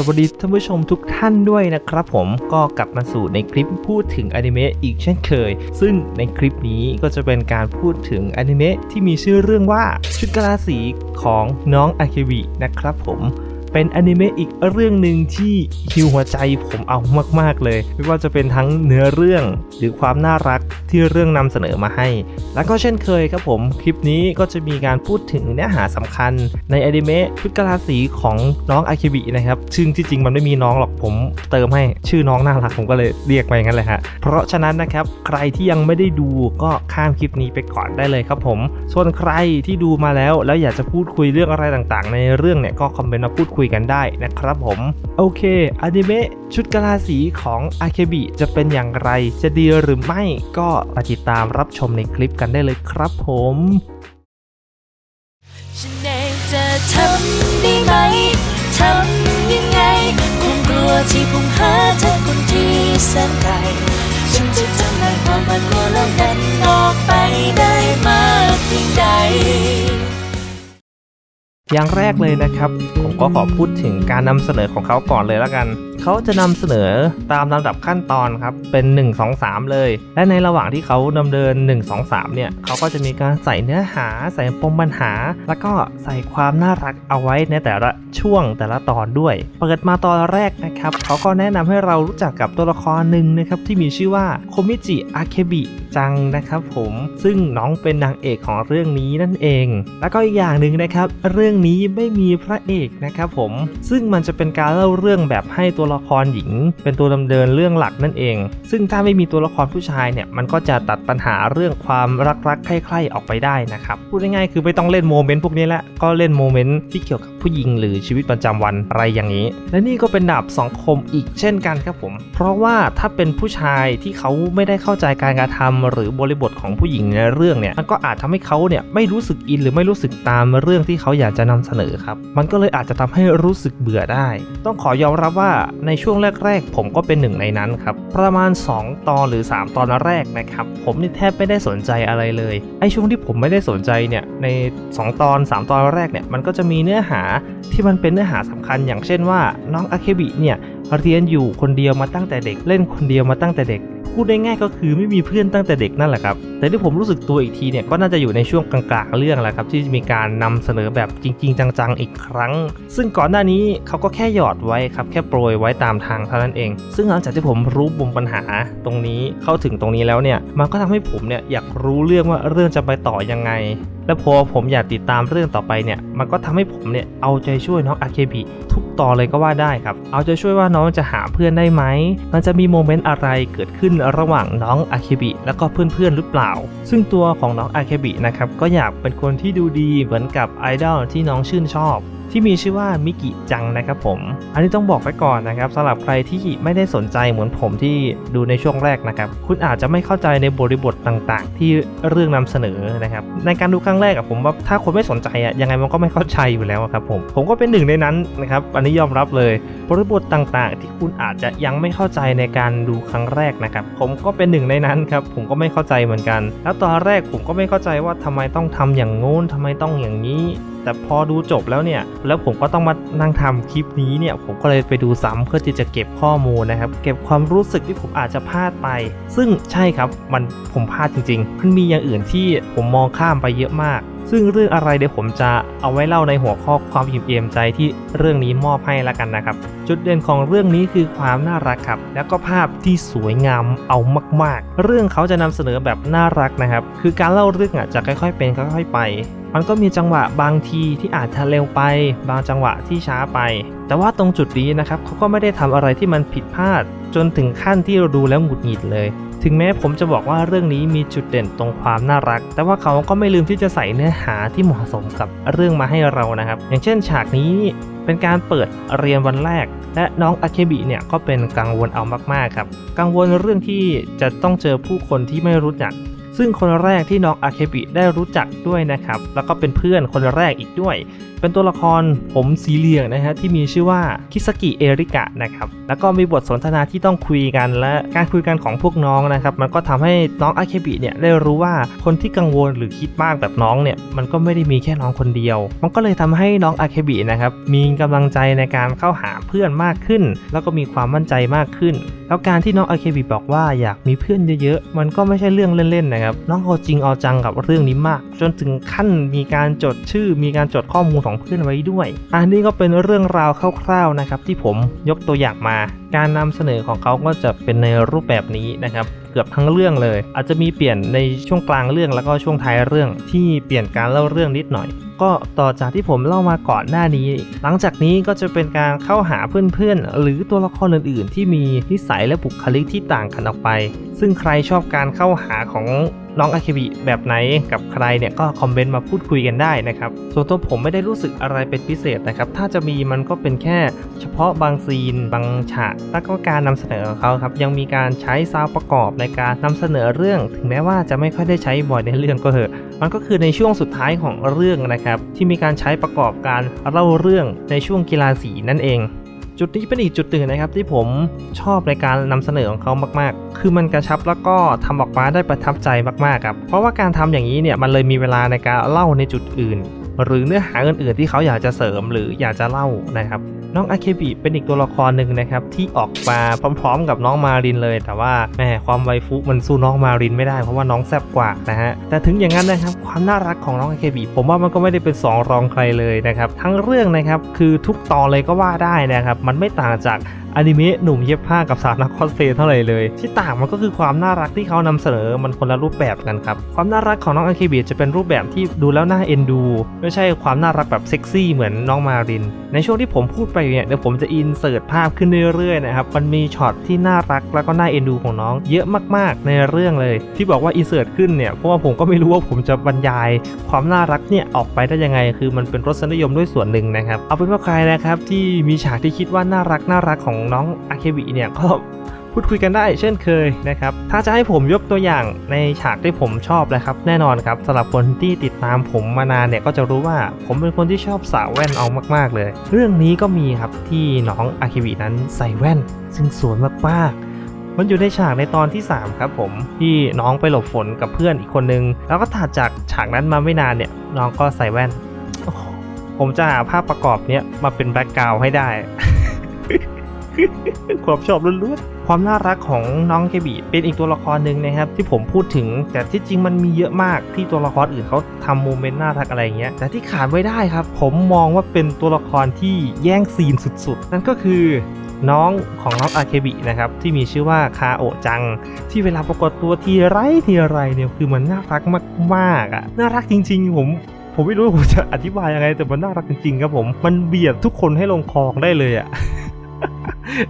สวัสดีท่านผู้ชมทุกท่านด้วยนะครับผมก็กลับมาสู่ในคลิปพูดถึงอนิเมะอีกเช่นเคย ซึ่งในคลิปนี้ก็จะเป็นการพูดถึงอนิเมะที่มีชื่อเรื่องว่าชุดกะลาสีของน้องอาเควินะครับผม เป็นอนิเมะอีกเรื่องหนึ่งที่ฮิวหัวใจผมเอามาก ๆ เลย ไม่ว่าจะเป็นทั้งเนื้อเรื่องหรือความน่ารักที่เรื่องนำเสนอมาให้ แล้วก็เช่นเคยครับผม คลิปนี้ก็จะมีการพูดถึงเนื้อหาสำคัญ ในอนิเมะชุดกะลาสีของน้องอาคิบินะครับซึ่งที่จริงมันไม่มีน้องหรอกผมเติมให้ชื่อน้องน่ารักผมก็เลยเรียกไปงั้นเลยฮะเพราะฉะนั้นนะครับใครที่ยังไม่ได้ดูก็ข้ามคลิปนี้ไปก่อนได้เลยครับผม ส่วนใครที่ดูมาแล้วแล้วอยากจะพูดคุยเรื่องอะไรต่างๆ ในเรื่องเนี่ยก็คอมเมนต์มาพูดคุยกันได้นะครับผมโอเคอนิเมะชุดกะลาสีของอาเคบิจะเป็นอย่างไร จะดีหรือไม่ก็มาติดตามรับชมในคลิปกันได้เลยครับผมฉันเองจะทำได้ไหมทำยังไงคงกลัวที่ผมหาเธอคนที่แสนไกลฉันจะทำให้ความมันกลัวเหล่านั้นออกไปได้มากเพียงใด อย่างแรกเลยนะครับ ผมก็ขอพูดถึงการนำเสนอของเขาก่อนเลยแล้วกัน เขาจะนำเสนอตามลำดับขั้นตอนครับ เป็น 1 2 3 เลย และในระหว่างที่เขาดำเนิน 1 2 3 เนี่ยเขาก็จะมีการใส่เนื้อหา ใส่ปมปัญหา แล้วก็ใส่ความน่ารักเอาไว้ในแต่ละช่วงแต่ละตอนด้วย เปิดมาตอนแรกนะครับเขาก็แนะนำให้เรารู้จักกับตัวละครหนึ่งนะครับที่มีชื่อว่าโคมิจิอาเคบิจังนะครับผมซึ่งน้องเป็นนางเอกของเรื่องนี้นั่นเอง แล้วก็อีกอย่างหนึ่งนะครับ เรื่องนี้ไม่มีพระเอกนะครับผมซึ่งมันจะเป็นการเล่าเรื่องแบบให้ตัวละละครหญิง เป็นตัวดำเนินเรื่องหลักนั่นเอง ซึ่งถ้าไม่มีตัวละครผู้ชายเนี่ยมันก็จะตัดปัญหาเรื่องความรักๆใคร่ๆออกไปได้นะครับพูดง่ายๆคือไม่ต้องเล่นโมเมนต์พวกนี้ละก็เล่นโมเมนต์ที่เกี่ยวกับผู้หญิงหรือชีวิตประจำวันอะไรอย่างนี้ และนี่ก็เป็นดาบสองคมอีกเช่นกันครับผม เพราะว่าถ้าเป็นผู้ชายที่เขาไม่ได้เข้าใจการกระทำหรือบริบทของผู้หญิงในเรื่องเนี่ยมันก็อาจทำให้เขาเนี่ยไม่รู้สึกอินหรือไม่รู้สึกตามเรื่องที่เขาอยากจะนำเสนอครับมันก็เลยอาจจะทำให้รู้สึกเบื่อได้ ต้องขอยอมรับว่าในช่วงแรกๆ ผมก็เป็นหนึ่งในนั้นครับ ประมาณ 2 ตอนหรือ 3 ตอนแรกนะครับ ผมนี่แทบไม่ได้สนใจอะไรเลย ไอ้ช่วงที่ผมไม่ได้สนใจเนี่ย ใน 2 ตอน 3 ตอนแรกเนี่ย มันก็จะมีเนื้อหาที่มันเป็นเนื้อหาสำคัญ อย่างเช่นว่าน้องอาเคบิเนี่ย เรียนอยู่คนเดียวมาตั้งแต่เด็ก เล่นคนเดียวมาตั้งแต่เด็ก พูดได้ง่ายก็คือไม่มีเพื่อนตั้งแต่เด็กนั่นแหละครับ แต่ที่ผมรู้สึกตัวอีกทีเนี่ยก็น่าจะอยู่ในช่วงกลางๆเรื่องแหละครับ ที่มีการนำเสนอแบบจริง ๆ จังๆอีกครั้ง ซึ่งก่อนหน้านี้เขาก็แค่หยอดไว้ครับแค่โปรยไว้ตามทางเท่านั้นเอง ซึ่งหลังจากที่ผมรู้ปมปัญหาตรงนี้เข้าถึงตรงนี้แล้วเนี่ยมันก็ทำให้ผมเนี่ยอยากรู้เรื่องว่าเรื่องจะไปต่อยังไง และพอผมอยากติดตามเรื่องต่อไปเนี่ย มันก็ทำให้ผมเนี่ยเอาใจช่วยน้องอาเคบิทุกตอนเลยก็ว่าได้ครับ เอาใจช่วยว่าน้องจะหาเพื่อนได้ไหม มันจะมีโมเมนต์อะไรเกิดขึ้นระหว่างน้องอาเคบิแล้วก็เพื่อนๆหรือเปล่า ซึ่งตัวของน้องอาเคบินะครับก็อยากเป็นคนที่ดูดีเหมือนกับไอดอลที่น้องชื่นชอบ ที่มีชื่อว่ามิกิจังนะครับผม อันนี้ต้องบอกไว้ก่อนนะครับสำหรับใครที่ไม่ได้สนใจเหมือนผมที่ดูในช่วงแรกนะครับ คุณอาจจะไม่เข้าใจในบริบทต่างๆ ที่เรื่องนำเสนอนะครับ ในการดูครั้งแรกอะผมว่าถ้าคนไม่สนใจอะยังไงมันก็ไม่เข้าใจอยู่แล้วครับผม ผมก็เป็นหนึ่งในนั้นนะครับ อันนี้ยอมรับเลย บริบทต่างๆ ที่คุณอาจจะยังไม่เข้าใจในการดูครั้งแรกนะครับ ผมก็เป็นหนึ่งในนั้นครับ ผมก็ไม่เข้าใจเหมือนกัน แล้วตอนแรกผมก็ไม่เข้าใจว่าทำไมต้องทำอย่างงู้นทำไมต้องอย่างนี้ แต่พอดูจบแล้วเนี่ยแล้วผมก็ต้องมานั่งทำคลิปนี้เนี่ยผมก็เลยไปดูซ้ำเพื่อที่จะเก็บข้อมูลนะครับ เก็บความรู้สึกที่ผมอาจจะพลาดไป ซึ่งใช่ครับมันผมพลาดจริงๆ มันมีอย่างอื่นที่ผมมองข้ามไปเยอะมาก ซึ่งเรื่องอะไรเดี๋ยวผมจะเอาไว้เล่าในหัวข้อความอิ่มเอมใจที่เรื่องนี้มอบให้ละกันนะครับ จุดเด่นของเรื่องนี้คือความน่ารักครับ แล้วก็ภาพที่สวยงามเอามาก ๆ เรื่องเขาจะนำเสนอแบบน่ารักนะครับ คือการเล่าเรื่องอะจะค่อยๆเป็นค่อยๆไป มันก็มีจังหวะบางทีที่อาจจะเร็วไป บางจังหวะที่ช้าไป แต่ว่าตรงจุดนี้นะครับเขาก็ไม่ได้ทำอะไรที่มันผิดพลาด จนถึงขั้นที่เราดูแล้วหงุดหงิดเลย ถึงแม้ผมจะบอกว่าเรื่องนี้มีจุดเด่นตรงความน่ารัก แต่ว่าเขาก็ไม่ลืมที่จะใส่เนื้อหาที่เหมาะสมกับเรื่องมาให้เรานะครับ อย่างเช่น ฉากนี้เป็นการเปิดเรียนวันแรก และน้องอาเคบิเนี่ยก็เป็นกังวลเอามากๆครับ กังวลเรื่องที่จะต้องเจอผู้คนที่ไม่รู้จัก ซึ่งคนแรกที่น้องอาเคบิได้รู้จักด้วยนะครับ แล้วก็เป็นเพื่อนคนแรกอีกด้วยเป็นตัวละครผมสีเหลืองนะฮะที่มีชื่อว่าคิสกิเอริกะนะครับ แล้วก็มีบทสนทนาที่ต้องคุยกันและการคุยกันของพวกน้องนะครับ มันก็ทำให้น้องอาเคบิเนี่ยได้รู้ว่าคนที่กังวลหรือคิดมากแบบน้องเนี่ยมันก็ไม่ได้มีแค่น้องคนเดียว มันก็เลยทำให้น้องอาเคบินะครับมีกำลังใจในการเข้าหาเพื่อนมากขึ้น แล้วก็มีความมั่นใจมากขึ้น แล้วการที่น้องอาเคบิบอกว่าอยากมีเพื่อนเยอะๆมันก็ไม่ใช่เรื่องเล่นๆนะครับน้องเอาจริงเอาจังกับเรื่องนี้มาก จนถึงขั้นมีการจดชื่อมีการจดข้อมูลของเพื่อนไว้ด้วย อันนี้ก็เป็นเรื่องราวคร่าวๆนะครับที่ผมยกตัวอย่างมา การนำเสนอของเขาก็จะเป็นในรูปแบบนี้นะครับเกือบทั้งเรื่องเลย อาจจะมีเปลี่ยนในช่วงกลางเรื่องแล้วก็ช่วงท้ายเรื่องที่เปลี่ยนการเล่าเรื่องนิดหน่อย ก็ต่อจากที่ผมเล่ามาก่อนหน้านี้ หลังจากนี้ก็จะเป็นการเข้าหาเพื่อนๆ หรือตัวละครอื่นๆ ที่มีนิสัยและบุคลิกที่ต่างกันออกไป ซึ่งใครชอบการเข้าหาของ น้องอาเคบิแบบไหนกับใครเนี่ยก็คอมเมนต์มาพูดคุยกันได้นะครับ ส่วนตัวผมไม่ได้รู้สึกอะไรเป็นพิเศษนะครับ ถ้าจะมีมันก็เป็นแค่เฉพาะบางซีน บางฉากแล้วก็การนำเสนอของเขาครับ ยังมีการใช้ซาวด์ประกอบในการนำเสนอเรื่อง ถึงแม้ว่าจะไม่ค่อยได้ใช้บ่อยในเรื่องก็เถอะ มันก็คือในช่วงสุดท้ายของเรื่องนะครับ ที่มีการใช้ประกอบการเล่าเรื่องในช่วงกีฬาสีนั่นเอง จุดนี้เป็นอีกจุดหนึ่งนะครับที่ผมชอบในการนำเสนอของเขามาก ๆ คือมันกระชับแล้วก็ทำออกมาได้ประทับใจมาก ๆ ครับ เพราะว่าการทำอย่างนี้เนี่ยมันเลยมีเวลาในการเล่าในจุดอื่น หรือเนื้อหาอื่นๆที่เขาอยากจะเสริมหรืออยากจะเล่านะครับ น้องอาเคบิเป็นอีกตัวละครหนึ่งนะครับที่ออกมาพร้อมๆ กับน้องมารินเลย แต่ว่าแหมความไวฟุมันสู้น้องมารินไม่ได้เพราะว่าน้องแซบกว่านะฮะแต่ถึงอย่างนั้นนะครับความน่ารักของน้องอาเคบิผมว่ามันก็ไม่ได้เป็นสองรองใครเลยนะครับทั้งเรื่องนะครับคือทุกตอนเลยก็ว่าได้นะครับมันไม่ต่างจาก อนิเมะหนุ่มเย็บผ้ากับสาวนักคอสเพลย์เท่าไหร่เลย ที่ต่างมันก็คือความน่ารักที่เขานำเสนอมันคนละรูปแบบกันครับ ความน่ารักของน้องอาเคบิจะเป็นรูปแบบที่ดูแล้วน่าเอ็นดู ไม่ใช่ความน่ารักแบบเซ็กซี่เหมือนน้องมาริน ในช่วงที่ผมพูดไปเนี่ยเดี๋ยวผมจะอินเสิร์ตภาพขึ้นเรื่อยๆนะครับมันมีช็อตที่น่ารักแล้วก็น่าเอ็นดูของน้อง เยอะมากๆ ในเรื่องเลย ที่บอกว่าอินเสิร์ตขึ้นเนี่ยเพราะว่าผมก็ไม่รู้ว่าผมจะบรรยาย ความน่ารักเนี่ยออกไปได้ยังไง คือมันเป็นรสนิยมด้วยส่วนหนึ่งนะครับเอาเป็นว่าใครนะครับที่มีฉากที่คิดว่าน่ารักน่ารักของน้องอาเคบิเนี่ยก็พูดคุยกันได้เช่นเคยนะครับ ถ้าจะให้ผมยกตัวอย่างในฉากที่ผมชอบนะครับ แน่นอนครับสำหรับคนที่ติดตามผมมานานเนี่ยก็จะรู้ว่าผมเป็นคนที่ชอบสาวแว่นเอามาก ๆ เลย เรื่องนี้ก็มีครับที่น้องอาเคบินั้นใส่แว่น ซึ่งสวยมากๆมันอยู่ในฉากในตอนที่ 3 ครับผมที่น้องไปหลบฝนกับเพื่อนอีกคนนึง แล้วก็ถัดจากฉากนั้นมาไม่นานเนี่ย น้องก็ใส่แว่น ผมจะหาภาพประกอบเนี้ยมาเป็นแบ็กกราวให้ได้ ความชอบล้วนๆความน่ารักของน้องเคบีเป็นอีกตัวละครหนึ่งนะครับ ที่ผมพูดถึง แต่ที่จริงมันมีเยอะมากที่ตัวละครอื่นเขาทำโมเมนต์น่ารักอะไรเงี้ยแต่ที่ขาดไม่ได้ครับ ผมมองว่าเป็นตัวละครที่แย่งซีนสุดๆ นั่นก็คือน้องของน้องอาเคบินะครับที่มีชื่อว่าคาโอจัง ที่เวลาปรากฏตัวทีไรทีไรเนี่ยคือมันน่ารักมากๆอะน่ารักจริง ๆ ผมผมไม่รู้ผมจะอธิบายยังไง แต่มันน่ารักจริงๆครับผม มันเบียดทุกคนให้ลงคลองได้เลยอะ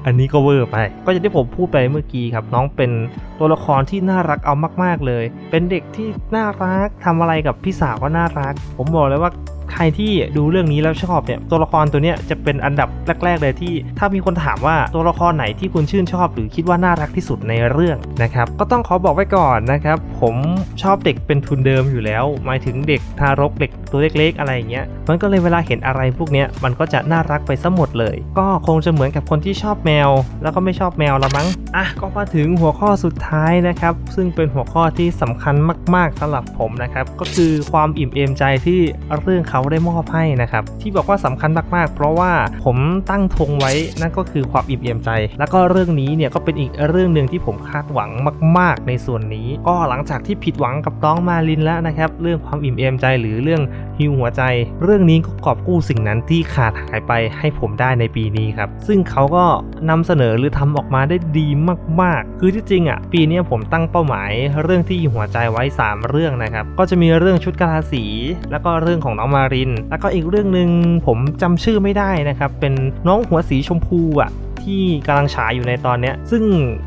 อันนี้ก็เวอร์ไป ก็อย่างที่ผมพูดไปเมื่อกี้ครับ น้องเป็นตัวละครที่น่ารักเอามาก ๆเลย เป็นเด็กที่น่ารักทำอะไรกับพี่สาวก็น่ารัก ผมบอกเลยว่า ใครที่ดูเรื่องนี้แล้วชอบเนี่ยตัวละครตัวเนี้ยจะเป็นอันดับแรกๆเลยที่ ถ้ามีคนถามว่าตัวละครไหนที่คุณชื่นชอบ หรือคิดว่าน่ารักที่สุดในเรื่องนะครับก็ต้องขอบอกไว้ก่อนนะครับผมชอบเด็กเป็นทุนเดิมอยู่แล้ว หมายถึงเด็กทารกเด็กตัวเล็กๆ อะไรอย่างเงี้ยมันก็เลยเวลาเห็นอะไรพวกเนี้ยมันก็จะน่ารักไปซะหมดเลย ก็คงจะเหมือนกับคนที่ชอบแมว แล้วก็ไม่ชอบแมวละมั้งอะก็มาถึงหัวข้อสุดท้ายนะครับ ซึ่งเป็นหัวข้อที่สำคัญมาก ๆสำหรับผมนะครับก็คือความอิ่มเอมใจที่เรื่องเขาได้มอบให้นะครับ ที่บอกว่าสำคัญมากๆ เพราะว่าผมตั้งธงไว้นั่นก็คือความอิ่มเอมใจ แล้วก็เรื่องนี้เนี่ยก็เป็นอีกเรื่องหนึ่งที่ผมคาดหวังมาก ๆ ในส่วนนี้ ก็หลังจากที่ผิดหวังกับน้องมาลินแล้วนะครับ เรื่องความอิ่มเอมใจหรือเรื่องฮิวหัวใจ เรื่องนี้ก็กอบกู้สิ่งนั้นที่ขาดหายไปให้ผมได้ในปีนี้ครับ ซึ่งเขาก็นำเสนอหรือทำออกมาได้ดีมาก ๆ คือที่จริงอะปีนี้ผมตั้งเป้าหมายเรื่องที่ฮิวหัวใจไว้ 3 เรื่องนะครับ ก็จะมีเรื่องชุดกาลาสี แล้วก็เรื่องของน้องมาริน แล้วก็อีกเรื่องหนึ่งผมจำชื่อไม่ได้นะครับ เป็นน้องหัวสีชมพูอะที่กำลังฉายอยู่ในตอนเนี้ย ซึ่ง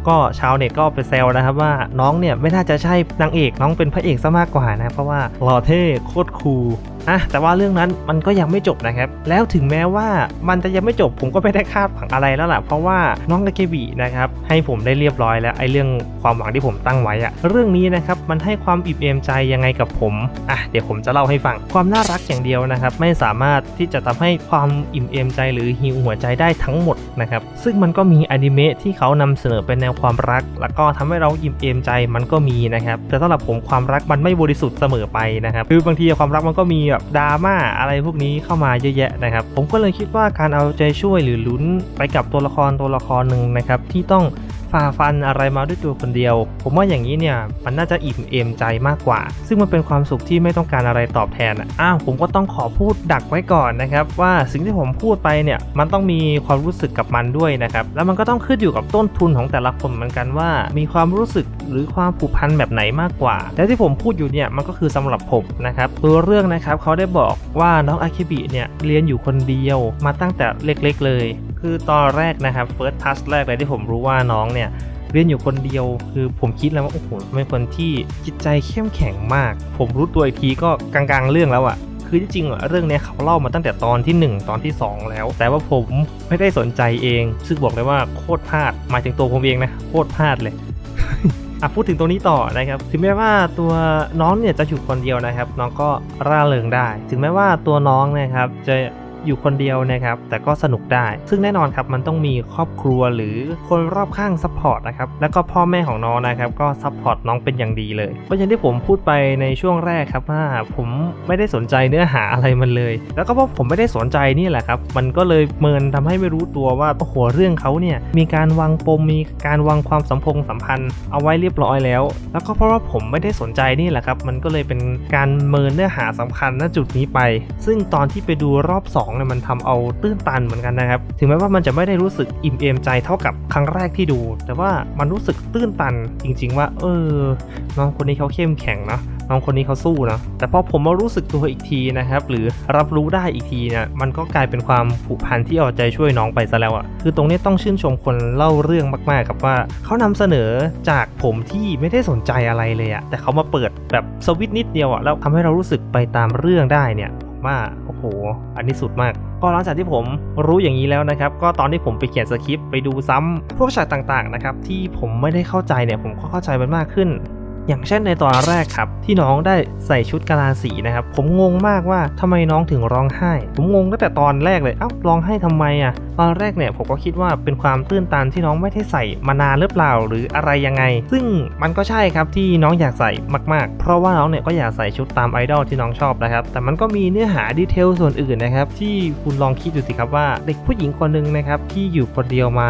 ก็ชาวเน็ตก็ไปแซวนะครับว่าน้องเนี่ยไม่น่าจะใช่นางเอกน้องเป็นพระเอกซะมากกว่านะ เพราะว่าหล่อเท่โคตรคูล อะแต่ว่าเรื่องนั้นมันก็ยังไม่จบนะครับ แล้วถึงแม้ว่ามันจะยังไม่จบผมก็ไม่ได้คาดหวังอะไรแล้วล่ะ เพราะว่าน้องอาเคบินะครับให้ผมได้เรียบร้อยแล้วไอ้เรื่องความหวังที่ผมตั้งไว้อะเรื่องนี้นะครับมันให้ความอิ่มเอมใจยังไงกับผมอะเดี๋ยวผมจะเล่าให้ฟังความน่ารักอย่างเดียวนะครับไม่สามารถที่จะทำให้ความอิ่มเอมใจหรือฮิวหัวใจได้ทั้งหมดนะครับซึ่งมันก็มีอนิเมะที่เขานำเสนอเป็นแนวความรัก แล้วก็ทำให้เราอิ่มเอมใจมันก็มีนะครับแต่สำหรับผมความรักมันไม่บริสุทธิ์เสมอไปนะครับคือบางทีความรักมันก็มีแบบดราม่าอะไรพวกนี้เข้ามาเยอะแยะนะครับ ผมก็เลยคิดว่าการเอาใจช่วยหรือลุ้นไปกับตัวละครตัวละครหนึ่งนะครับที่ต้อง ฝ่าฟันอะไรมาด้วยตัวคนเดียว ผมว่าอย่างนี้เนี่ยมันน่าจะอิ่มเอมใจมากกว่า ซึ่งมันเป็นความสุขที่ไม่ต้องการอะไรตอบแทนอะอ้าวผมก็ต้องขอพูดดักไว้ก่อนนะครับว่าสิ่งที่ผมพูดไปเนี่ยมันต้องมีความรู้สึกกับมันด้วยนะครับแล้วมันก็ต้องขึ้นอยู่กับต้นทุนของแต่ละคนเหมือนกันว่า มีความรู้สึกหรือความผูกพันแบบไหนมากกว่า และที่ผมพูดอยู่เนี่ยมันก็คือสำหรับผมนะครับตัวเรื่องนะครับเขาได้บอกว่าน้องอาคิบิเนี่ยเรียนอยู่คนเดียวมาตั้งแต่เล็กๆเลย คือตอนแรกนะครับ first touch แรกเลยที่ผมรู้ว่าน้องเนี่ยเรียนอยู่คนเดียว คือผมคิดแล้วว่าโอ้โหเป็นคนที่จิตใจเข้มแข็งมาก ผมรู้ตัวอีกทีก็กลางๆเรื่องแล้วอะคือจริงอะเรื่องเนี้ยเขาเล่ามาตั้งแต่ตอนที่ 1 ตอนที่ 2 แล้ว แต่ว่าผมไม่ได้สนใจเอง ซึ่งบอกเลยว่าโคตรพลาดหมายถึงตัวผมเองนะโคตรพลาดเลยอะพูดถึงตรงนี้ต่อนะครับ ถึงแม้ว่าตัวน้องเนี่ยจะอยู่คนเดียวนะครับ น้องก็ร่าเริงได้ ถึงแม้ว่าตัวน้องนะครับจะ อยู่คนเดียวนะครับ แต่ก็สนุกได้ ซึ่งแน่นอนครับมันต้องมีครอบครัวหรือคนรอบข้างซัพพอร์ตนะครับ แล้วก็พ่อแม่ของน้องนะครับก็ซัพพอร์ตน้องเป็นอย่างดีเลยเพราะอย่างที่ผมพูดไปในช่วงแรกครับว่าผมไม่ได้สนใจเนื้อหาอะไรมันเลย แล้วก็เพราะผมไม่ได้สนใจนี่แหละครับ มันก็เลยเมินทำให้ไม่รู้ตัวว่าโอ้โหเรื่องเขาเนี่ยมีการวางปมมีการวางความสัมพงสัมพันธ์เอาไว้เรียบร้อยแล้ว แล้วก็เพราะว่าผมไม่ได้สนใจนี่แหละครับ มันก็เลยเป็นการเมินเนื้อหาสำคัญณจุดนี้ไป ซึ่งตอนที่ไปดูรอบ 2เนี่ยมันทำเอาตื้นตันเหมือนกันนะครับ ถึงแม้ว่ามันจะไม่ได้รู้สึกอิ่มเอมใจเท่ากับครั้งแรกที่ดู แต่ว่ามันรู้สึกตื้นตันจริง ๆ ว่า เออ น้องคนนี้เขาเข้มแข็งนะน้องคนนี้เขาสู้นะ แต่พอผมมารู้สึกตัวอีกทีนะครับ หรือรับรู้ได้อีกทีเนี่ย มันก็กลายเป็นความผูกพันที่เอาใจช่วยน้องไปซะแล้วอะ่ะ คือตรงนี้ต้องชื่นชมคนเล่าเรื่องมากๆกับว่าเขานำเสนอจากผมที่ไม่ได้สนใจอะไรเลยอะแต่เขามาเปิดแบบสวิตช์นิดเดียวอะแล้วทำให้เรารู้สึกไปตามเรื่องได้เนี่ย ว่าโอ้โห อันนี้สุดมาก ก็หลังจากที่ผมรู้อย่างนี้แล้วนะครับ ก็ตอนที่ผมไปเขียนสคริปต์ไปดูซ้ำพวกฉากต่างๆนะครับที่ผมไม่ได้เข้าใจเนี่ยผมก็เข้าใจมันมากขึ้น อย่างเช่นในตอนแรกครับ ที่น้องได้ใส่ชุดกาลาสีนะครับ ผมงงมากว่าทำไมน้องถึงร้องไห้ ผมงงตั้งแต่ตอนแรกเลยเอ้าร้องไห้ทำไมอะตอนแรกเนี่ยผมก็คิดว่าเป็นความตื้นตันที่น้องไม่ได้ใส่มานานหรือเปล่าหรืออะไรยังไง ซึ่งมันก็ใช่ครับที่น้องอยากใส่มากๆ เพราะว่าน้องเนี่ยก็อยากใส่ชุดตามไอดอลที่น้องชอบนะครับ แต่มันก็มีเนื้อหาดีเทลส่วนอื่นนะครับ ที่คุณลองคิดดูสิครับว่าเด็กผู้หญิงคนหนึ่งนะครับที่อยู่คนเดียวมา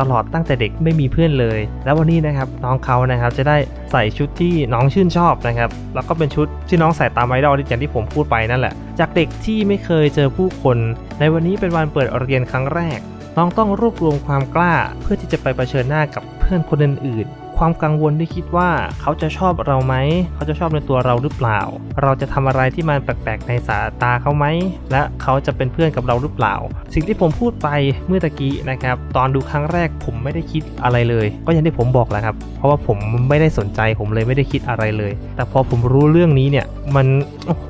ตลอดตั้งแต่เด็กไม่มีเพื่อนเลย แล้ววันนี้นะครับน้องเขานะครับจะได้ใส่ชุดที่น้องชื่นชอบนะครับ แล้วก็เป็นชุดที่น้องใส่ตามไอดอลที่อย่างที่ผมพูดไปนั่นแหละ จากเด็กที่ไม่เคยเจอผู้คน ในวันนี้เป็นวันเปิดเรียนครั้งแรก น้องต้องรวบรวมความกล้า เพื่อที่จะไปเผชิญหน้ากับเพื่อนคนอื่นๆ ความกังวลที่คิดว่าเขาจะชอบเราไหม เขาจะชอบในตัวเราหรือเปล่า เราจะทำอะไรที่มันแปลกๆในสายตาเขาไหม และเขาจะเป็นเพื่อนกับเราหรือเปล่า สิ่งที่ผมพูดไปเมื่อตะกี้นะครับ ตอนดูครั้งแรกผมไม่ได้คิดอะไรเลย ก็อย่างที่ผมบอกแหละครับ เพราะว่าผมไม่ได้สนใจผมเลยไม่ได้คิดอะไรเลย แต่พอผมรู้เรื่องนี้เนี่ย มัน โอ้โห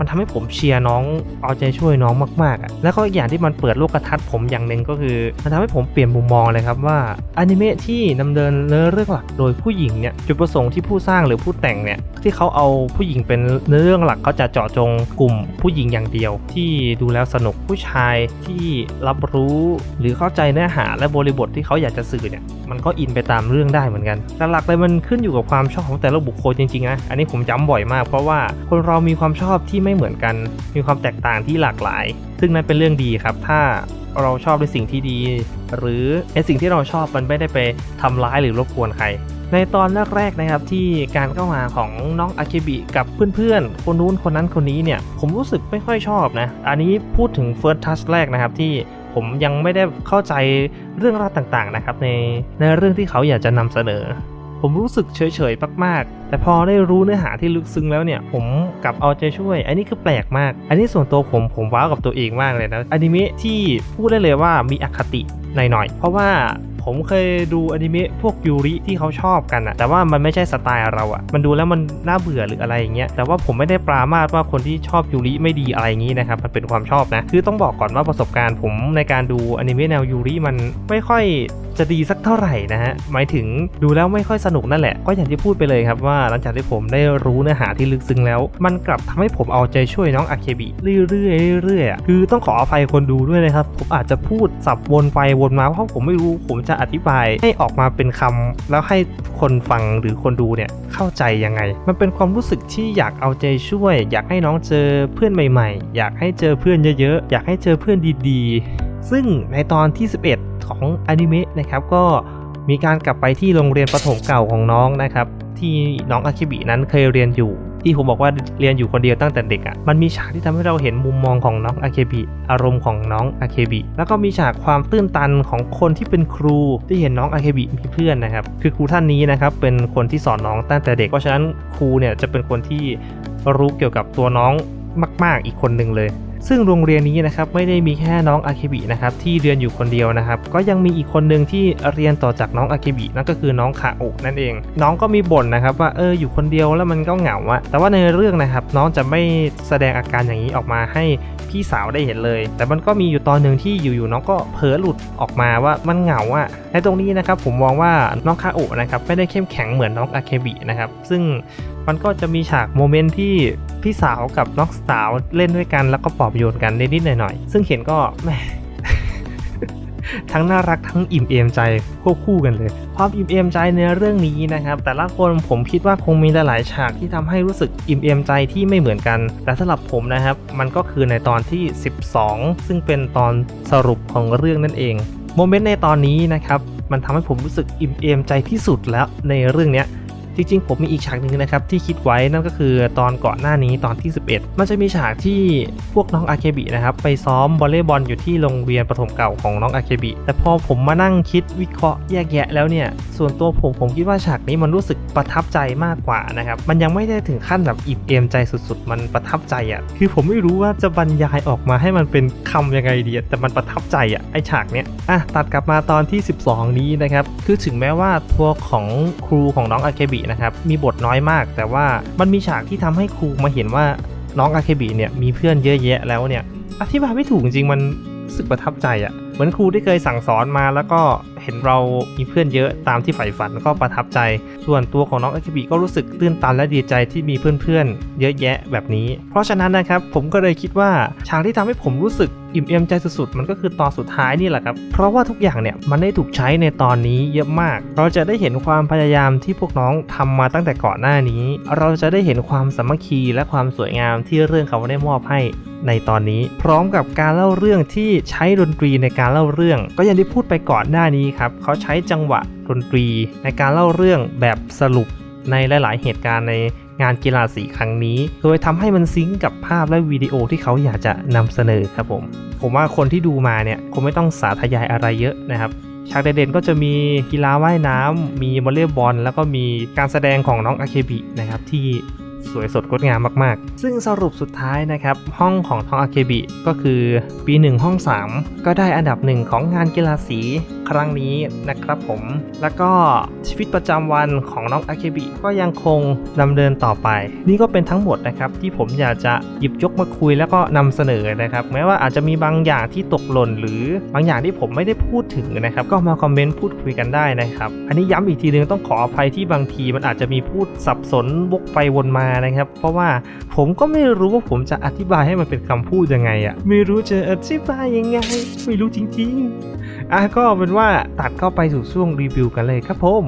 มันทำให้ผมเชียร์น้องเอาใจช่วยน้องมากๆอะแล้วก็อีกอย่างที่มันเปิดโลกทัศน์ผมอย่างหนึ่งก็คือ มันทำให้ผมเปลี่ยนมุมมองเลยครับว่าอนิเมะที่ดำเนินเนื้อเรื่องหลักโดยผู้หญิงเนี่ยจุดประสงค์ที่ผู้สร้างหรือผู้แต่งเนี่ยที่เขาเอาผู้หญิงเป็นเนื้อเรื่องหลักเขาจะเจาะจงกลุ่มผู้หญิงอย่างเดียว ที่ดูแล้วสนุกผู้ชายที่รับรู้หรือเข้าใจเนื้อหาและบริบทที่เขาอยากจะสื่อเนี่ยมันก็อินไปตามเรื่องได้เหมือนกันแต่หลักเลยมันขึ้นอยู่กับความชอบของแต่ละบุคคลจริงๆนะอันนี้ผมย้ำบ่อยมากเพราะว่าคนเรามีความชอบที่ไม่ไม่เหมือนกัน มีความแตกต่างที่หลากหลาย ซึ่งนั่นเป็นเรื่องดีครับ ถ้าเราชอบในสิ่งที่ดี หรือในสิ่งที่เราชอบมันไม่ได้ไปทำร้ายหรือรบกวนใคร ในตอนแรกๆนะครับที่การเข้ามาของน้องอาเคบิกับเพื่อนๆ คนนู้นคนนั้นคนนี้เนี่ย ผมรู้สึกไม่ค่อยชอบนะ อันนี้พูดถึง First Touch แรกนะครับที่ผมยังไม่ได้เข้าใจเรื่องราวต่างๆนะครับในในเรื่องที่เขาอยากจะนำเสนอ ผมรู้สึกเฉยๆมากๆ แต่พอได้รู้เนื้อหาที่ลึกซึ้งแล้วเนี่ย ผมกลับเอาใจช่วย อันนี้คือแปลกมาก อันนี้ส่วนตัวผมผมว้าวกับตัวเองมากเลยนะอนิเมะที่พูดได้เลยว่ามีอคติหน่อยๆ เพราะว่า ผมเคยดูอนิเมะพวกยูริที่เขาชอบกันอะแต่ว่ามันไม่ใช่สไตล์เราอะมันดูแล้วมันน่าเบื่อหรืออะไรอย่างเงี้ยแต่ว่าผมไม่ได้ปรามาสว่าคนที่ชอบยูริไม่ดีอะไรอย่างงี้นะครับมันเป็นความชอบนะคือต้องบอกก่อนว่าประสบการณ์ผมในการดูอนิเมะแนวยูริมันไม่ค่อยจะดีสักเท่าไหร่นะฮะหมายถึงดูแล้วไม่ค่อยสนุกนั่นแหละ ก็อย่างที่พูดไปเลยครับว่าหลังจากที่ผมได้รู้เนื้อหาที่ลึกซึ้งแล้ว มันกลับทำให้ผมเอาใจช่วยน้องอาเคบิเรื่อยๆเรื่อยๆคือต้องขออภัยคนดูด้วยนะครับผมอาจจะพูดสับวนไปวนมาเพราะผมไม่รู้ผมจะอธิบายให้ออกมาเป็นคำแล้วให้คนฟังหรือคนดูเนี่ยเข้าใจยังไง มันเป็นความรู้สึกที่อยากเอาใจช่วย อยากให้น้องเจอเพื่อนใหม่ ๆ อยากให้เจอเพื่อนเยอะๆ อยากให้เจอเพื่อนดีๆ ซึ่งในตอนที่ 11 ของอนิเมะนะครับก็มีการกลับไปที่โรงเรียนประถมเก่าของน้องนะครับที่น้องอาคิบินั้นเคยเรียนอยู่ ที่ผมบอกว่าเรียนอยู่คนเดียวตั้งแต่เด็กอะ่ะมันมีฉากที่ทำให้เราเห็นมุมมองของน้องอาเคบิอารมณ์ของน้องอาเคบิแล้วก็มีฉากความตื้นตันของคนที่เป็นครูที่เห็นน้องอาเคบิมีเพื่อนนะครับคือครูท่านนี้นะครับเป็นคนที่สอนน้องตั้งแต่เด็กเพราะฉะนั้นครูเนี่ยจะเป็นคนที่รู้เกี่ยวกับตัวน้องมาก ๆ อีกคนหนึ่งเลย ซึ่งโรงเรียนนี้นะครับไม่ได้มีแค่น้องอาเคบินะครับที่เรียนอยู่คนเดียวนะครับก็ยังมีอีกคนหนึ่งที่เรียนต่อจากน้องอาเคบินั่นก็คือน้องคาโอะนั่นเอง น้องก็มีบ่นนะครับว่าเอออยู่คนเดียวแล้วมันก็เหงาอะแต่ว่าในเรื่องนะครับน้องจะไม่แสดงอาการอย่างนี้ออกมาให้พี่สาวได้เห็นเลย แต่มันก็มีอยู่ตอนหนึ่งที่อยู่ๆน้องก็เผลอหลุดออกมาว่ามันเหงาอะในตรงนี้นะครับผมมองว่าน้องคาโอะนะครับไม่ได้เข้มแข็งเหมือนน้องอาเคบินะครับซึ่งมันก็จะมีฉากโมเมนต์ที่พี่สาวกับน้องสาวเล่นด้วยกันแล้วก็ปลอบโยนกันนิดๆหน่อยๆซึ่งเห็นก็แหมทั้งน่ารักทั้งอิ่มเอมใจควบคู่กันเลยความอิ่มเอมใจในเรื่องนี้นะครับ แต่ละคนผมคิดว่าคงมีหลายๆฉากที่ทำให้รู้สึกอิ่มเอมใจที่ไม่เหมือนกัน แต่สำหรับผมนะครับ มันก็คือในตอนที่ 12 ซึ่งเป็นตอนสรุปของเรื่องนั่นเองโมเมนต์ในตอนนี้นะครับ มันทำให้ผมรู้สึกอิ่มเอมใจที่สุดแล้วในเรื่องเนี้ย จริงๆ ผมมีอีกฉากหนึ่งนะครับที่คิดไว้นั่นก็คือตอนก่อนหน้านี้ตอนที่ 11 มันจะมีฉากที่พวกน้องอาเคบินะครับไปซ้อมวอลเลย์บอลอยู่ที่โรงเรียนประถมเก่าของน้องอาเคบิแต่พอผมมานั่งคิดวิเคราะห์แยกแยะแล้วเนี่ยส่วนตัวผมผมคิดว่าฉากนี้มันรู้สึกประทับใจมากกว่านะครับมันยังไม่ได้ถึงขั้นแบบอิ่มเอมใจสุดๆ มันประทับใจอะ่ะคือผมไม่รู้ว่าจะบรรยายออกมาให้มันเป็นคำยังไงดีแต่มันประทับใจอะ่ะไอฉากเนี้ยอะตัดกลับมาตอนที่ 12 นี้นะครับคือถึงแม้ว่าตัวของครูของน้องอาเคบินะครับมีบทน้อยมาก แต่ว่ามันมีฉากที่ทำให้ครูมาเห็นว่าน้องอาเคบิเนี่ยมีเพื่อนเยอะแยะแล้วเนี่ยอธิบายไม่ถูกจริงมันรู้สึกประทับใจอะ่ะเหมือนครูที่เคยสั่งสอนมาแล้วก็เห็นเรามีเพื่อนเยอะตามที่ใฝ่ฝันก็ประทับใจ ส่วนตัวของน้องอาเคบิก็รู้สึกตื้นตันและดีใจที่มีเพื่อนๆเยอะแยะแบบนี้ เพราะฉะนั้นนะครับผมก็เลยคิดว่าฉากที่ทำให้ผมรู้สึก อิ่มเอมใจสุดๆ มันก็คือตอนสุดท้ายนี่แหละครับ เพราะว่าทุกอย่างเนี่ยมันได้ถูกใช้ในตอนนี้เยอะมาก เราจะได้เห็นความพยายามที่พวกน้องทำมาตั้งแต่ก่อนหน้านี้ เราจะได้เห็นความสามัคคีและความสวยงามที่เรื่องเขาได้มอบให้ในตอนนี้ พร้อมกับการเล่าเรื่องที่ใช้ดนตรีในการเล่าเรื่อง ก็อย่างที่พูดไปก่อนหน้านี้ครับเขาใช้จังหวะดนตรีในการเล่าเรื่องแบบสรุปในหลาย ๆ เหตุการณ์ใน งานกีฬาสีครั้งนี้ โดยทำให้มันซิงกับภาพและวิดีโอที่เขาอยากจะนำเสนอครับผม ผมว่าคนที่ดูมาเนี่ยคงไม่ต้องสาธยายอะไรเยอะนะครับฉากเด่นๆก็จะมีกีฬาว่ายน้ำมีวอลเลย์บอล แล้วก็มีการแสดงของน้องอาเคบินะครับที่สวยสดงดงามมากๆ ซึ่งสรุปสุดท้ายนะครับ ห้องของทองอาเคบิก็คือปี 1 ห้อง 3 ก็ได้อันดับหนึ่งของงานกีฬาสี ครั้งนี้นะครับผม แล้วก็ชีวิตประจำวันของน้องอาเคบิก็ยังคงดำเนินต่อไป นี่ก็เป็นทั้งหมดนะครับที่ผมอยากจะหยิบยกมาคุยแล้วก็นำเสนอนะครับ แม้ว่าอาจจะมีบางอย่างที่ตกหล่น หรือบางอย่างที่ผมไม่ได้พูดถึงนะครับ ก็มาคอมเมนต์พูดคุยกันได้นะครับ อันนี้ย้ำอีกทีนึงต้องขออภัยที่บางทีมันอาจจะมีพูดสับสนวกไปวนมานะครับ เพราะว่าผมก็ไม่รู้ว่าผมจะอธิบายให้มันเป็นคำพูดยังไงอะไม่รู้จะอธิบายยังไง ไม่รู้จริง ๆ อะก็เป็นว่าตัดเข้าไปสู่ช่วงรีวิวกันเลยครับผม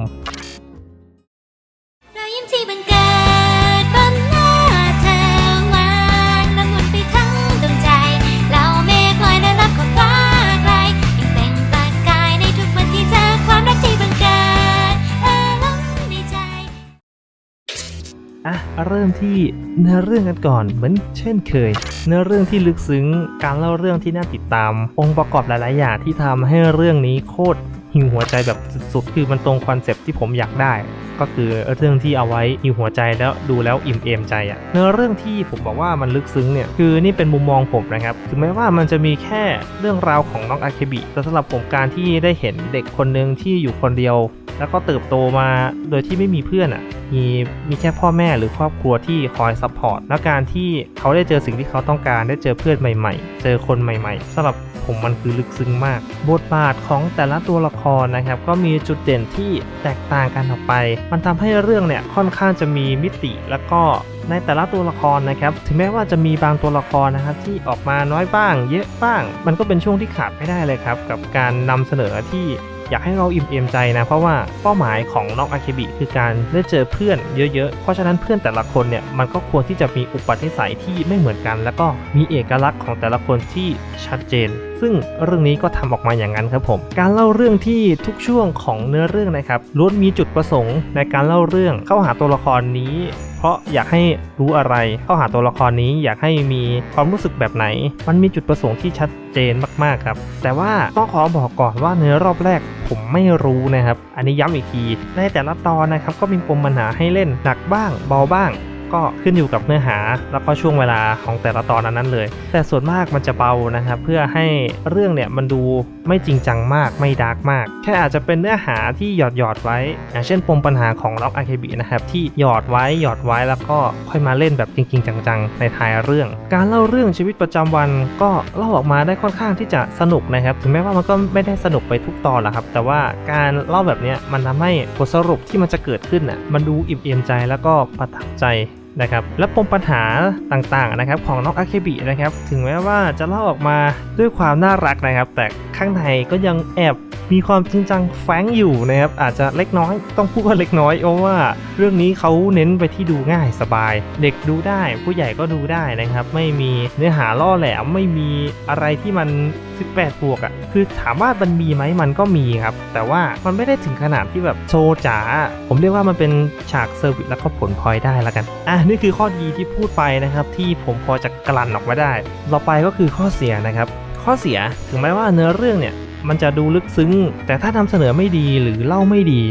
อะเริ่มที่เนื้อเรื่องกันก่อนเหมือนเช่นเคย เนื้อเรื่องที่ลึกซึ้งการเล่าเรื่องที่น่าติดตาม องค์ประกอบหลายๆอย่างที่ทำให้เรื่องนี้โคตรหิวหัวใจแบบสุดๆ คือมันตรงคอนเซปต์ที่ผมอยากได้ ก็คือเรื่องที่เอาไว้หิวหัวใจแล้วดูแล้วอิ่มเอมใจอะเนื้อเรื่องที่ผมบอกว่ามันลึกซึ้งเนี่ย คือนี่เป็นมุมมองผมนะครับถึงแม้ว่ามันจะมีแค่เรื่องราวของน้องอาเคบิแต่สำหรับผมการที่ได้เห็นเด็กคนหนึ่งที่อยู่คนเดียว แล้วก็เติบโตมาโดยที่ไม่มีเพื่อนอะ มีมีแค่พ่อแม่หรือครอบครัวที่คอยซัพพอร์ต และการที่เขาได้เจอสิ่งที่เขาต้องการ ได้เจอเพื่อนใหม่ๆ เจอคนใหม่ๆสำหรับผมมันคือลึกซึ้งมาก บทบาทของแต่ละตัวละครนะครับ ก็มีจุดเด่นที่แตกต่างกันออกไป มันทำให้เรื่องเนี่ยค่อนข้างจะมีมิติแล้วก็ในแต่ละตัวละครนะครับ ถึงแม้ว่าจะมีบางตัวละครนะครับที่ออกมาน้อยบ้าง เยอะบ้าง มันก็เป็นช่วงที่ขาดไม่ได้เลยครับ กับการนำเสนอที่ อยากให้เราอิ่มเอมใจนะ เพราะว่าเป้าหมายของน้องอาเคบิคือการได้เจอเพื่อนเยอะๆ เพราะฉะนั้นเพื่อนแต่ละคนเนี่ยมันก็ควรที่จะมีอุปนิสัยที่ไม่เหมือนกัน แล้วก็มีเอกลักษณ์ของแต่ละคนที่ชัดเจน ซึ่งเรื่องนี้ก็ทำออกมาอย่างนั้นครับผม การเล่าเรื่องที่ทุกช่วงของเนื้อเรื่องนะครับล้วนมีจุดประสงค์ในการเล่าเรื่องเข้าหาตัวละครนี้ เพราะอยากให้รู้อะไรเข้าหาตัวละครนี้อยากให้มีความรู้สึกแบบไหน มันมีจุดประสงค์ที่ชัดเจนมากๆครับ แต่ว่าต้องขอบอกก่อนว่าในรอบแรกผมไม่รู้นะครับ อันนี้ย้ำอีกที ในแต่ละตอนนะครับก็มีปมปัญหาให้เล่นหนักบ้าง เบาบ้าง ก็ขึ้นอยู่กับเนื้อหา แล้วก็ช่วงเวลาของแต่ละตอนนั้นๆเลย แต่ส่วนมากมันจะเบานะครับเพื่อให้เรื่องเนี่ยมันดูไม่จริงจังมากไม่ดาร์กมาก แค่อาจจะเป็นเนื้อหาที่หยอดหยอดไว้ อย่างเช่นปมปัญหาของล็อกอาเคบินะครับที่หยอดไว้หยอดไว้แล้วก็ค่อยมาเล่นแบบจริง ๆ จังๆ ในท้ายเรื่อง การเล่าเรื่องชีวิตประจำวัน ก็เล่าออกมาได้ค่อนข้างที่จะสนุกนะครับถึงแม้ว่ามันก็ไม่ได้สนุกไปทุกตอนหรอกครับ แต่ว่าการเล่าแบบนี้มันทำให้บทสรุปที่มันจะเกิดขึ้นน่ะมันดูอิ่มเอมใจแล้วก็ประทับใจ นะครับและปมปัญหาต่างๆนะครับของน้องอาเคบินะครับถึงแม้ว่าจะเล่าออกมาด้วยความน่ารักนะครับ แต่ข้างในก็ยังแอบ มีความจริงจังแฝงอยู่นะครับอาจจะเล็กน้อยต้องพูดว่าเล็กน้อยเพราะว่าเรื่องนี้เขาเน้นไปที่ดูง่ายสบาย เด็กดูได้ ผู้ใหญ่ก็ดูได้นะครับ ไม่มีเนื้อหาล่อแหลมไม่มีอะไรที่มัน 18บวกอะ่ะคือถามว่ามันมีไหมมันก็มีครับ แต่ว่ามันไม่ได้ถึงขนาดที่แบบโชว์จ๋าผมเรียกว่ามันเป็นฉากเซอร์วิสแล้วก็ผลพลอยได้แล้วกันอะนี่คือข้อดีที่พูดไปนะครับ ที่ผมพอจะกลั่นออกมาได้ต่อไปก็คือข้อเสียนะครับข้อเสียถึงแม้ว่าเนื้อเรื่องเนี่ย มันจะดูลึกซึ้ง แต่ถ้านำเสนอไม่ดีหรือเล่าไม่ดี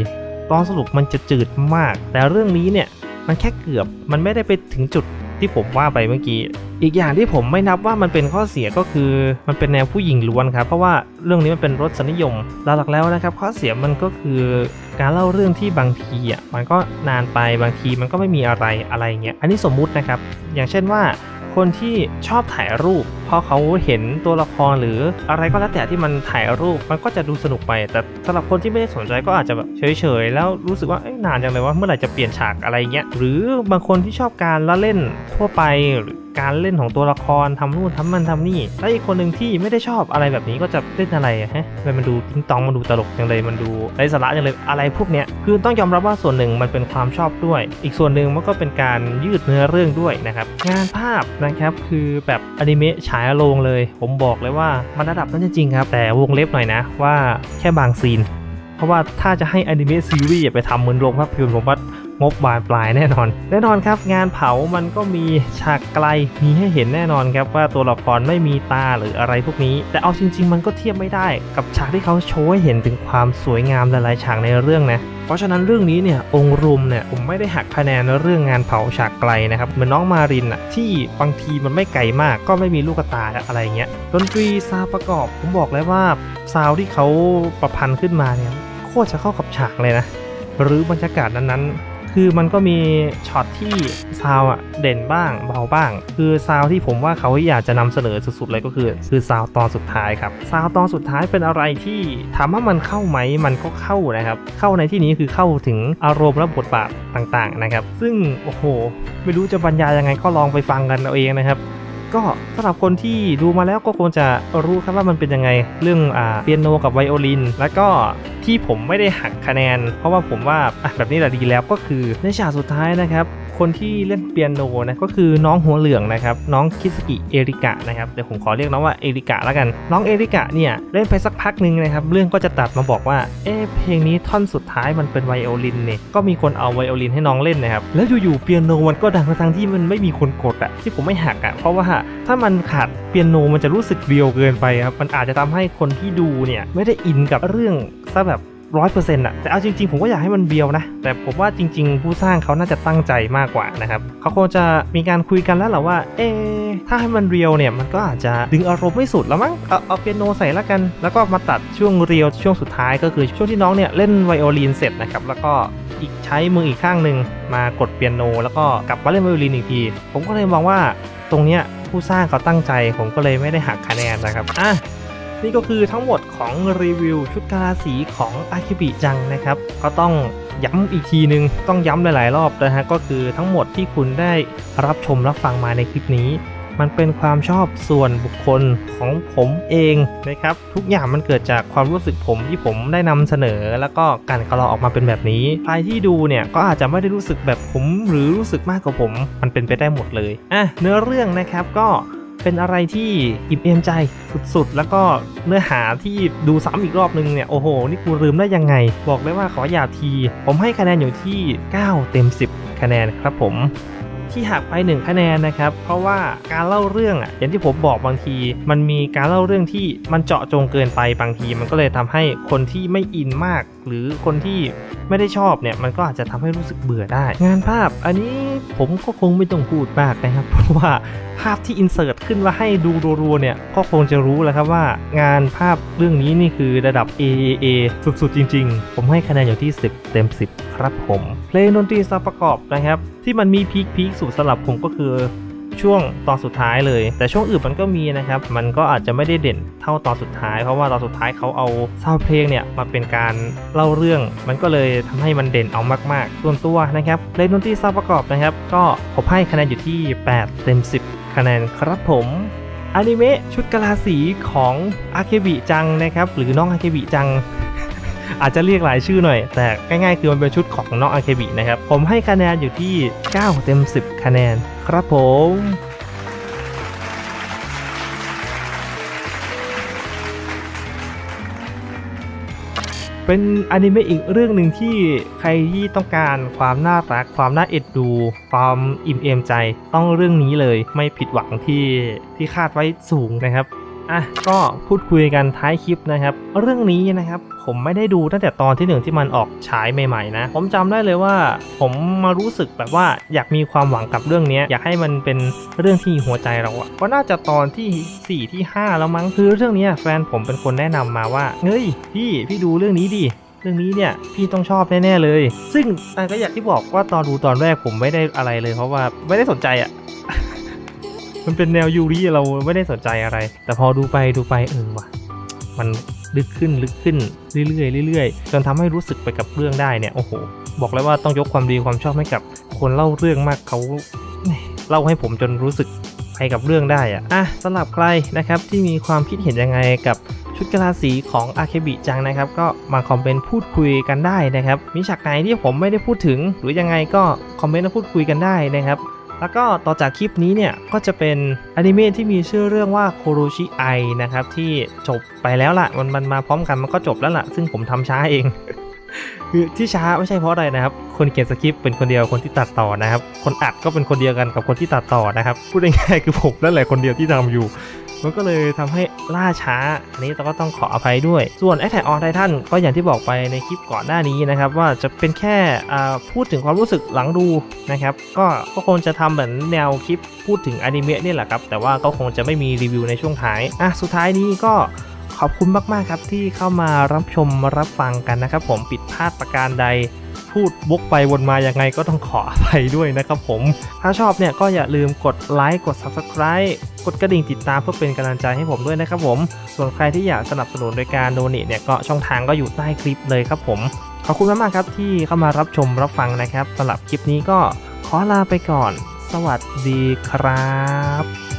ตอนสรุปมันจะจืดมาก แต่เรื่องนี้เนี่ยมันแค่เกือบมันไม่ได้ไปถึงจุดที่ผมว่าไปเมื่อกี้ อีกอย่างที่ผมไม่นับว่ามันเป็นข้อเสียก็คือ มันเป็นแนวผู้หญิงล้วนครับ เพราะว่าเรื่องนี้มันเป็นรสนิยมหลักๆแล้วนะครับ ข้อเสียมันก็คือการเล่าเรื่องที่บางทีอะมันก็นานไปบางทีมันก็ไม่มีอะไรอะไรเงี้ย อันนี้สมมุตินะครับ อย่างเช่นว่า คนที่ชอบถ่ายรูปพอเขาเห็นตัวละครหรืออะไรก็แล้วแต่ที่มันถ่ายรูปมันก็จะดูสนุกไป แต่สำหรับคนที่ไม่ได้สนใจก็อาจจะแบบเฉยๆ แล้วรู้สึกว่านานจังเลยว่าเมื่อไหร่จะเปลี่ยนฉากอะไรเงี้ยหรือบางคนที่ชอบการละเล่นทั่วไปหรือ การเล่นของตัวละครทำนู่นทำมันทำนี่ แล้วอีกคนหนึ่งที่ไม่ได้ชอบอะไรแบบนี้ก็จะเล่นอะไรอะฮะมันดูติ้งตองมันดูตลกจังเลยมันดูไร้สาระจังเลยอะไรพวกเนี้ยคือต้องยอมรับว่าส่วนหนึ่งมันเป็นความชอบด้วย อีกส่วนหนึ่งมันก็เป็นการยืดเนื้อเรื่องด้วยนะครับงานภาพนะครับคือแบบอนิเมะฉายโรงเลย ผมบอกเลยว่ามันระดับนั้นจริงครับ แต่วงเล็บหน่อยนะว่าแค่บางซีน เพราะว่าถ้าจะให้อนิเมะซีรีส์ไปทำเหมือนโรงภาพยนตร์ผมว่า งบบานปลายแน่นอน แน่นอนครับ งานเผามันก็มีฉากไกลมีให้เห็นแน่นอนครับว่าตัวละครไม่มีตาหรืออะไรพวกนี้ แต่เอาจริง ๆ มันก็เทียบไม่ได้ กับฉากที่เขาโชว์ให้เห็นถึงความสวยงามหลายๆฉากในเรื่องนะเพราะฉะนั้นเรื่องนี้เนี่ยองค์รวมเนี่ยผมไม่ได้หักคะแนนเรื่องงานเผาฉากไกลนะครับเหมือนน้องมารินอะที่บางทีมันไม่ไกลมากก็ไม่มีลูกตาอะไรเงี้ยดนตรีซาวประกอบผมบอกเลยว่าซาวที่เขาประพันธ์ขึ้นมาเนี่ยโคตรจะเข้ากับฉากเลยนะหรือบรรยากาศนั้นๆ คือมันก็มีช็อตที่ซาวด์อะเด่นบ้างเบาบ้าง คือซาวที่ผมว่าเขาอยากจะนำเสนอสุดๆเลยก็คือ คือซาวตอนสุดท้ายครับซาวตอนสุดท้ายเป็นอะไรที่ถามว่ามันเข้าไหมมันก็เข้านะครับ เข้าในที่นี้คือเข้าถึงอารมณ์และบทบาทต่างๆนะครับ ซึ่งโอ้โห ไม่รู้จะบรรยายยังไงก็ลองไปฟังกันเอาเองนะครับ ก็สำหรับคนที่ดูมาแล้วก็คงจะรู้ครับว่ามันเป็นยังไงเรื่องอ่าเปียโนกับไวโอลิน แล้วก็ที่ผมไม่ได้หักคะแนน เพราะว่าผมว่าแบบนี้แหละดีแล้วก็คือในฉากสุดท้ายนะครับ คนที่เล่นเปียโนนะก็คือน้องหัวเหลืองนะครับน้องคิสกิเอริกะนะครับเดี๋ยวผมขอเรียกน้องว่าเอริกะแล้วกัน น้องเอริกะเนี่ยเล่นไปสักพักหนึ่งนะครับเรื่องก็จะตัดมาบอกว่าเอ๊ะเพลงนี้ท่อนสุดท้ายมันเป็นไวโอลินเนี่ยก็มีคนเอาไวโอลินให้น้องเล่นนะครับแล้วอยู่ๆเปียโนมันก็ดังทั้งที่มันไม่มีคนกดอะที่ผมไม่หักอะเพราะว่าถ้ามันขาดเปียโนมันจะรู้สึกเรียวเกินไปครับมันอาจจะทำให้คนที่ดูเนี่ยไม่ได้อินกับเรื่องซะแบบ ร้อยเปอร์เซ็นต์อะแต่เอาจริงๆ ผมก็อยากให้มันเบียวนะ แต่ผมว่าจริง ๆ ผู้สร้างเขาน่าจะตั้งใจมากกว่านะครับเขาคงจะมีการคุยกันแล้วแหละว่า เอะถ้าให้มันเรียวเนี่ยมันก็อาจจะดึงอารมณ์ไม่สุดแล้วมั้งเอาเอาเปียโนใส่ล้วกัน แล้วก็มาตัดช่วงเรียวช่วงสุดท้ายก็คือช่วงที่น้องเนี่ยเล่นไวโอลินเสร็จนะครับแล้วก็อีกใช้มืออีกข้างหนึ่งมากดเปียโน แล้วก็กลับมาเล่นไวโอลินอีกที ผมก็เลยมองว่าตรงเนี้ยผู้สร้างเขาตั้งใจผมก็เลยไม่ได้หักคะแนนนะครับอะ นี่ก็คือทั้งหมดของรีวิวชุดกาลาสีของอาคิบิจังนะครับ ก็ต้องย้ำอีกทีนึง ต้องย้ำหลาย ๆ รอบนะฮะ ก็คือทั้งหมดที่คุณได้รับชมรับฟังมาในคลิปนี้ มันเป็นความชอบส่วนบุคคลของผมเองนะครับ ทุกอย่างมันเกิดจากความรู้สึกผมที่ผมได้นำเสนอ แล้วก็การกระลอออกมาเป็นแบบนี้ใครที่ดูเนี่ยก็อาจจะไม่ได้รู้สึกแบบผม หรือรู้สึกมากกว่าผม มันเป็นไปได้หมดเลยอะเนื้อเรื่องนะครับก็ เป็นอะไรที่อิ่มเอมใจสุดๆ แล้วก็เนื้อหาที่ดูซ้ำอีกรอบนึงเนี่ย โอ้โห นี่กูลืมได้ยังไง บอกเลยว่าขออย่าที ผมให้คะแนนอยู่ที่ 9 เต็ม 10 คะแนนครับผมที่หักไป1คะแนนนะครับ เพราะว่าการเล่าเรื่องอะอย่างที่ผมบอกบางที มันมีการเล่าเรื่องที่มันเจาะจงเกินไปบางที มันก็เลยทำให้คนที่ไม่อินมาก หรือคนที่ไม่ได้ชอบเนี่ยมันก็อาจจะทำให้รู้สึกเบื่อได้ งานภาพอันนี้ผมก็คงไม่ต้องพูดมากนะครับ เพราะว่าภาพที่อินเสิร์ตขึ้นมาให้ดูรัวๆเนี่ยก็คงจะรู้แล้วครับว่างานภาพเรื่องนี้นี่คือระดับ AAA สุดๆ จริงๆ ผมให้คะแนนอยู่ที่ 10 เต็ม 10 ครับผม เพลงดนตรีสประกอบนะครับ ที่มันมีพีคพีคสุดสำหรับผมก็คือช่วงตอนสุดท้ายเลย แต่ช่วงอื่นมันก็มีนะครับ มันก็อาจจะไม่ได้เด่นเท่าตอนสุดท้าย เพราะว่าตอนสุดท้ายเขาเอาซาวเพลงเนี่ยมาเป็นการเล่าเรื่อง มันก็เลยทำให้มันเด่นเอามาก ๆ ส่วนตัวนะครับเพลงดนตรีซาวประกอบนะครับ ก็ผมให้คะแนนอยู่ที่ 8 เต็ม 10 คะแนนครับผมอนิเมะชุดกลาสีของอาเคบิจังนะครับ หรือน้องอาเคบิจัง อาจจะเรียกหลายชื่อหน่อย แต่ง่ายๆคือมันเป็นชุดของน้องอาเคบินะครับ ผมให้คะแนนอยู่ที่ 9 เต็ม 10 คะแนนครับผม เป็นอนิเมะอีกเรื่องหนึ่งที่ใครที่ต้องการความน่ารัก ความน่าเอ็ดดู ความอิ่มเอมใจต้องเรื่องนี้เลยไม่ผิดหวังที่ที่คาดไว้สูงนะครับอะก็พูดคุยกันท้ายคลิปนะครับ เรื่องนี้นะครับ ผมไม่ได้ดูตั้งแต่ตอนที่หนึ่งที่มันออกฉายใหม่ๆนะ ผมจำได้เลยว่า ผมมารู้สึกแบบว่าอยากมีความหวังกับเรื่องนี้อยากให้มันเป็นเรื่องที่หัวใจเราอะก็น่าจะตอนที่ 4 ที่ 5 แล้วมั้งคือเรื่องนี้แฟนผมเป็นคนแนะนำมาว่าเฮ้ยพี่พี่ดูเรื่องนี้ดิเรื่องนี้เนี่ยพี่ต้องชอบแน่ๆเลย ซึ่งอ่ก็อย่างที่บอกว่าตอนดูตอนแรกผมไม่ได้อะไรเลยเพราะว่าไม่ได้สนใจอะมันเป็นแนวยูริเราไม่ได้สนใจอะไร แต่พอดูไปดูไปเออว่ะ มัน ลึกขึ้นลึกขึ้นเรื่อยๆเรื่อยๆจนทำให้รู้สึกไปกับเรื่องได้เนี่ยโอ้โห บอกเลยว่าต้องยกความดีความชอบให้กับคนเล่าเรื่องมากเขาเล่าให้ผมจนรู้สึกไปกับเรื่องได้อะอะสำหรับใครนะครับที่มีความคิดเห็นยังไงกับชุดกะลาสีของอาเคบิจังนะครับ ก็มาคอมเมนต์พูดคุยกันได้นะครับ มีฉากไหนที่ผมไม่ได้พูดถึง หรือยังไงก็คอมเมนต์มาพูดคุยกันได้นะครับ แล้วก็ต่อจากคลิปนี้เนี่ยก็จะเป็นอนิเมะที่มีชื่อเรื่องว่าโคโรชิไอนะครับที่จบไปแล้วล่ะมันมันมาพร้อมกันมันก็จบแล้วล่ะ ซึ่งผมทำช้าเองคือที่ช้าไม่ใช่เพราะอะไรนะครับ คนเขียนสคริปต์เป็นคนเดียวคนที่ตัดต่อนะครับ คนอัดก็เป็นคนเดียวกันกับคนที่ตัดต่อนะครับ พูดง่ายๆคือผมนั่นแหละคนเดียวที่ทำอยู่ มันก็เลยทำให้ล่าช้า อันนี้เราก็ต้องขออภัยด้วย ส่วน a t t a c k on Titan ก็อย่างที่บอกไปในคลิปก่อนหน้านี้นะครับ ว่าจะเป็นแค่พูดถึงความรู้สึกหลังดูนะครับ ก็ก็คงจะทำเหมือนแนวคลิปพูดถึงอนิเมะนี่แหละครับ แต่ว่าก็คงจะไม่มีรีวิวในช่วงท้ายอะสุดท้ายนี้ก็ขอบคุณมากๆครับที่เข้ามารับชมรับฟังกันนะครับ ผมผิดพลาดประการใดพูดวกไปวนมาอยังไงก็ต้องขออภัยด้วยนะครับผม ถ้าชอบเนี่ยก็อย่าลืมกดไลค์กด Subscribe กดกระดิ่งติดตามเพื่อเป็นกำลังใจให้ผมด้วยนะครับผม ส่วนใครที่อยากสนับสนุนโดยการโดเนทเนี่ยก็ช่องทางก็อยู่ใต้คลิปเลยครับผม ขอบคุณมากๆครับที่เข้ามารับชมรับฟังนะครับสำหรับคลิปนี้ก็ขอลาไปก่อน สวัสดีครับ